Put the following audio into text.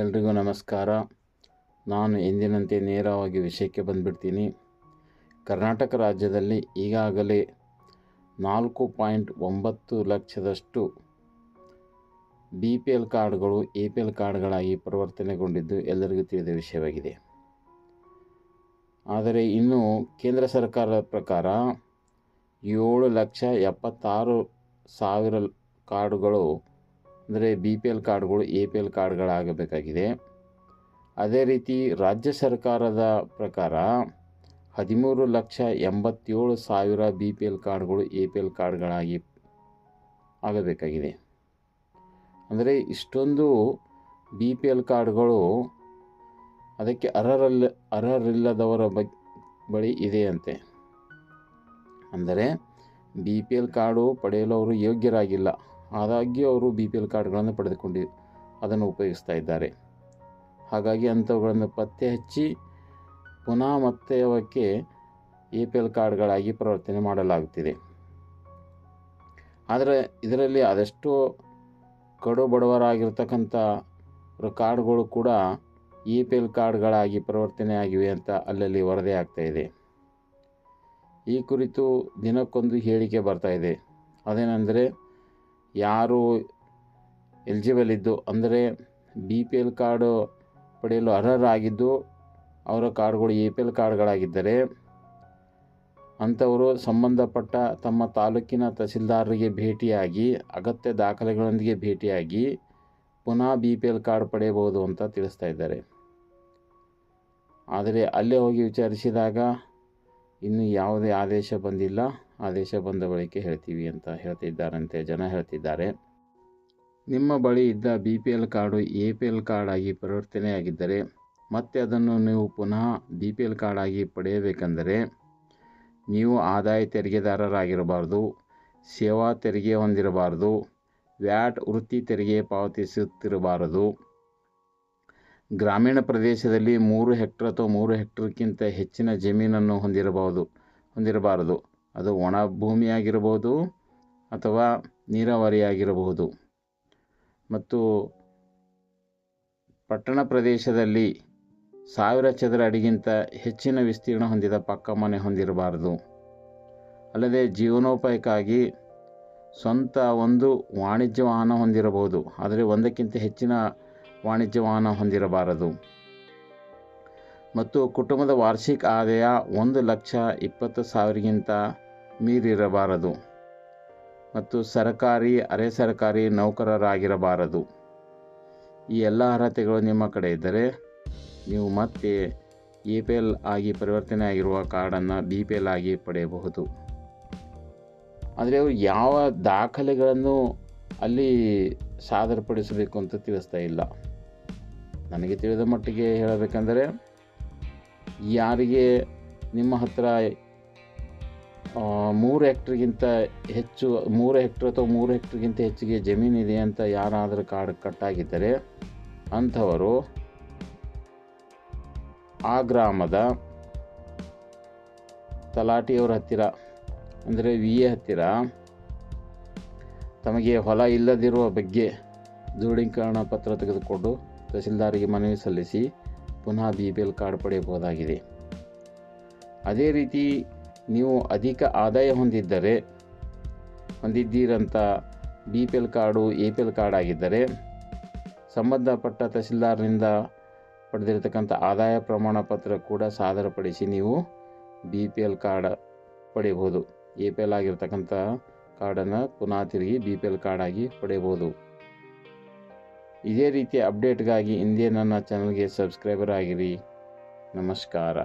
ಎಲ್ರಿಗೂ ನಮಸ್ಕಾರ. ನಾನು ಎಂದಿನಂತೆ ನೇರವಾಗಿ ವಿಷಯಕ್ಕೆ ಬಂದುಬಿಡ್ತೀನಿ. ಕರ್ನಾಟಕ ರಾಜ್ಯದಲ್ಲಿ ಈಗಾಗಲೇ ನಾಲ್ಕು ಪಾಯಿಂಟ್ ಒಂಬತ್ತು ಲಕ್ಷದಷ್ಟು ಬಿ ಪಿ ಎಲ್ ಕಾರ್ಡ್ಗಳು, ಎ ಪಿ ಎಲ್ ಕಾರ್ಡ್ಗಳಾಗಿ ಪರಿವರ್ತನೆಗೊಂಡಿದ್ದು ಎಲ್ಲರಿಗೂ ತಿಳಿದ ವಿಷಯವಾಗಿದೆ. ಆದರೆ ಇನ್ನು ಕೇಂದ್ರ ಸರ್ಕಾರದ ಪ್ರಕಾರ ಏಳು ಲಕ್ಷ ಎಪ್ಪತ್ತಾರು ಸಾವಿರ ಕಾರ್ಡುಗಳು ಅಂದರೆ ಬಿ ಪಿ ಎಲ್ ಕಾರ್ಡ್ಗಳು ಎ ಪಿ ಎಲ್ ಕಾರ್ಡ್ಗಳಾಗಬೇಕಾಗಿದೆ ಅದೇ ರೀತಿ ರಾಜ್ಯ ಸರ್ಕಾರದ ಪ್ರಕಾರ ಹದಿಮೂರು ಲಕ್ಷ ಎಂಬತ್ತೇಳು ಸಾವಿರ ಬಿ ಪಿ ಎಲ್ ಕಾರ್ಡ್ಗಳು ಎ ಪಿ ಎಲ್ ಕಾರ್ಡ್ಗಳಾಗಿ ಆಗಬೇಕಾಗಿದೆ. ಅಂದರೆ ಇಷ್ಟೊಂದು ಬಿ ಪಿ ಎಲ್ ಕಾರ್ಡ್ಗಳು ಅದಕ್ಕೆ ಅರ್ಹರಲ್ಲ ಅರ್ಹರಿಲ್ಲದವರ ಬಗ್ಗೆ ಬಳಿ ಇದೆಯಂತೆ. ಅಂದರೆ ಬಿ ಪಿ ಎಲ್ ಕಾರ್ಡು ಪಡೆಯಲು ಅವರು ಯೋಗ್ಯರಾಗಿಲ್ಲ. ಆದಾಗ್ಯೂ ಅವರು ಬಿ ಪಿ ಎಲ್ ಕಾರ್ಡ್ಗಳನ್ನು ಪಡೆದುಕೊಂಡು ಅದನ್ನು ಉಪಯೋಗಿಸ್ತಾ ಇದ್ದಾರೆ. ಹಾಗಾಗಿ ಅಂಥವುಗಳನ್ನು ಪತ್ತೆ ಹಚ್ಚಿ ಪುನಃ ಮತ್ತೆ ಅವಕ್ಕೆ ಎ ಪಿ ಎಲ್ ಕಾರ್ಡ್ಗಳಾಗಿ ಪರಿವರ್ತನೆ ಮಾಡಲಾಗುತ್ತಿದೆ. ಆದರೆ ಇದರಲ್ಲಿ ಆದಷ್ಟು ಕಡು ಬಡವರಾಗಿರ್ತಕ್ಕಂಥ ಕಾರ್ಡ್ಗಳು ಕೂಡ ಇ ಪಿ ಎಲ್ ಕಾರ್ಡ್ಗಳಾಗಿ ಪರಿವರ್ತನೆ ಆಗಿವೆ ಅಂತ ಅಲ್ಲಲ್ಲಿ ವರದಿ ಆಗ್ತಾ ಈ ಕುರಿತು ದಿನಕ್ಕೊಂದು ಹೇಳಿಕೆ ಬರ್ತಾ ಇದೆ. ಅದೇನೆಂದರೆ ಯಾರು ಎಲಿಜಿಬಲ್ ಇದ್ದು, ಅಂದರೆ ಬಿ ಪಿ ಎಲ್ ಕಾರ್ಡು ಪಡೆಯಲು ಅರ್ಹರಾಗಿದ್ದು, ಅವರ ಕಾರ್ಡ್ಗಳು ಎ ಪಿ ಎಲ್ ಕಾರ್ಡ್ಗಳಾಗಿದ್ದರೆ ಅಂಥವರು ಸಂಬಂಧಪಟ್ಟ ತಮ್ಮ ತಾಲೂಕಿನ ತಹಸೀಲ್ದಾರರಿಗೆ ಭೇಟಿಯಾಗಿ, ಅಗತ್ಯ ದಾಖಲೆಗಳೊಂದಿಗೆ ಭೇಟಿಯಾಗಿ ಪುನಃ ಬಿ ಪಿ ಎಲ್ ಕಾರ್ಡ್ ಪಡೆಯಬಹುದು ಅಂತ ತಿಳಿಸ್ತಾ ಇದ್ದಾರೆ. ಆದರೆ ಅಲ್ಲೇ ಹೋಗಿ ವಿಚಾರಿಸಿದಾಗ ಇನ್ನೂ ಯಾವುದೇ ಆದೇಶ ಬಂದಿಲ್ಲ. ಆದೇಶ ಬಂದ ಬಳಿಕ ಹೇಳ್ತೀವಿ ಅಂತ ಹೇಳ್ತಿದ್ದಾರಂತೆ. ಜನ ಹೇಳ್ತಿದ್ದಾರೆ. ನಿಮ್ಮ ಬಳಿ ಇದ್ದ B P L card A P L card ಆಗಿ ಪರಿವರ್ತನೆಯಾಗಿದ್ದರೆ ಮತ್ತೆ ಅದನ್ನು ನೀವು ಪುನಃ ಬಿ ಪಿ ಎಲ್ ಕಾರ್ಡ್ ಆಗಿ ಪಡೆಯಬೇಕೆಂದರೆ ನೀವು ಆದಾಯ ತೆರಿಗೆದಾರರಾಗಿರಬಾರ್ದು, ಸೇವಾ ತೆರಿಗೆ ಹೊಂದಿರಬಾರ್ದು, ವ್ಯಾಟ್ ವೃತ್ತಿ ತೆರಿಗೆ ಪಾವತಿಸುತ್ತಿರಬಾರದು. ಗ್ರಾಮೀಣ ಪ್ರದೇಶದಲ್ಲಿ ಮೂರು ಹೆಕ್ಟರ್ ಅಥವಾ ಮೂರು ಹೆಕ್ಟರ್ಗಿಂತ ಹೆಚ್ಚಿನ ಜಮೀನನ್ನು ಹೊಂದಿರಬಹುದು ಹೊಂದಿರಬಾರದು. ಅದು ಒಣ ಭೂಮಿಯಾಗಿರಬಹುದು ಅಥವಾ ನೀರಾವರಿಯಾಗಿರಬಹುದು. ಮತ್ತು ಪಟ್ಟಣ ಪ್ರದೇಶದಲ್ಲಿ ಸಾವಿರ ಚದರ ಅಡಿಗಿಂತ ಹೆಚ್ಚಿನ ವಿಸ್ತೀರ್ಣ ಹೊಂದಿದ ಪಕ್ಕ ಮನೆ ಹೊಂದಿರಬಾರದು. ಅಲ್ಲದೆ ಜೀವನೋಪಾಯಕ್ಕಾಗಿ ಸ್ವಂತ ಒಂದು ವಾಣಿಜ್ಯ ವಾಹನ ಹೊಂದಿರಬಹುದು. ಆದರೆ ಒಂದಕ್ಕಿಂತ ಹೆಚ್ಚಿನ ವಾಣಿಜ್ಯ ವಾಹನ ಹೊಂದಿರಬಾರದು. ಮತ್ತು ಕುಟುಂಬದ ವಾರ್ಷಿಕ ಆದಾಯ ಒಂದು ಲಕ್ಷ ಇಪ್ಪತ್ತು ಸಾವಿರಗಿಂತ ಮೀರಿರಬಾರದು ಮತ್ತು ಸರಕಾರಿ, ಅರೆ ಸರ್ಕಾರಿ ನೌಕರರಾಗಿರಬಾರದು. ಈ ಎಲ್ಲ ಅರ್ಹತೆಗಳು ನಿಮ್ಮ ಕಡೆ ಇದ್ದರೆ ನೀವು ಮತ್ತೆ ಎ ಪಿ ಎಲ್ ಆಗಿ ಪರಿವರ್ತನೆ ಆಗಿರುವ ಕಾರ್ಡನ್ನು ಬಿ ಪಿ ಎಲ್ ಆಗಿ ಪಡೆಯಬಹುದು. ಆದರೆ ಅವರು ಯಾವ ದಾಖಲೆಗಳನ್ನು ಅಲ್ಲಿ ಸಾದರಪಡಿಸಬೇಕು ಅಂತ ತಿಳಿಸ್ತಾ ಇಲ್ಲ. ನನಗೆ ತಿಳಿದ ಮಟ್ಟಿಗೆ ಹೇಳಬೇಕೆಂದರೆ, ಯಾರಿಗೆ ನಿಮ್ಮ ಹತ್ರ ಮೂರು ಹೆಕ್ಟ್ರಿಗಿಂತ ಹೆಚ್ಚು, ಮೂರು ಹೆಕ್ಟ್ರ್ ಅಥವಾ ಮೂರು ಹೆಕ್ಟ್ರಿಗಿಂತ ಹೆಚ್ಚಿಗೆ ಜಮೀನಿದೆ ಅಂತ ಯಾರಾದರೂ ಕಾರ್ಡ್ ಕಟ್ಟಾಗಿದ್ದರೆ ಅಂಥವರು ಆ ಗ್ರಾಮದ ತಲಾಟಿಯವರ ಹತ್ತಿರ, ಅಂದರೆ ವಿ ಎ ಹತ್ತಿರ ತಮಗೆ ಹೊಲ ಇಲ್ಲದಿರುವ ಬಗ್ಗೆ ದೃಢೀಕರಣ ಪತ್ರ ತೆಗೆದುಕೊಂಡು ತಹಸೀಲ್ದಾರಿಗೆ ಮನವಿ ಸಲ್ಲಿಸಿ ಪುನಃ ಬಿ ಪಿ ಎಲ್ ಕಾರ್ಡ್ ಪಡೆಯಬಹುದಾಗಿದೆ. ಅದೇ ರೀತಿ ನೀವು ಅಧಿಕ ಆದಾಯ ಹೊಂದಿದ್ದರೆ, ಹೊಂದಿದ್ದೀರಂತ B P L card A P L card ಆಗಿದ್ದರೆ, ಸಂಬಂಧಪಟ್ಟ ತಹಸೀಲ್ದಾರ್ನಿಂದ ಪಡೆದಿರತಕ್ಕಂಥ ಆದಾಯ ಪ್ರಮಾಣ ಪತ್ರ ಕೂಡ ಸಾದರಪಡಿಸಿ ನೀವು ಬಿ ಪಿ ಎಲ್ ಕಾರ್ಡ್ ಪಡೆಯಬಹುದು. ಎ ಪಿ ಎಲ್ ಆಗಿರ್ತಕ್ಕಂಥ ಕಾರ್ಡನ್ನು ಪುನಃ ತಿರುಗಿ ಬಿ ಪಿ ಎಲ್ ಕಾರ್ಡ್ ಆಗಿ ಪಡೆಯಬಹುದು. ಇದೇ ರೀತಿಯ ಅಪ್ಡೇಟ್ಗಾಗಿ ಇಂದೇ ನನ್ನ ಚಾನಲ್ಗೆ ಸಬ್ಸ್ಕ್ರೈಬರ್ ಆಗಿರಿ. ನಮಸ್ಕಾರ.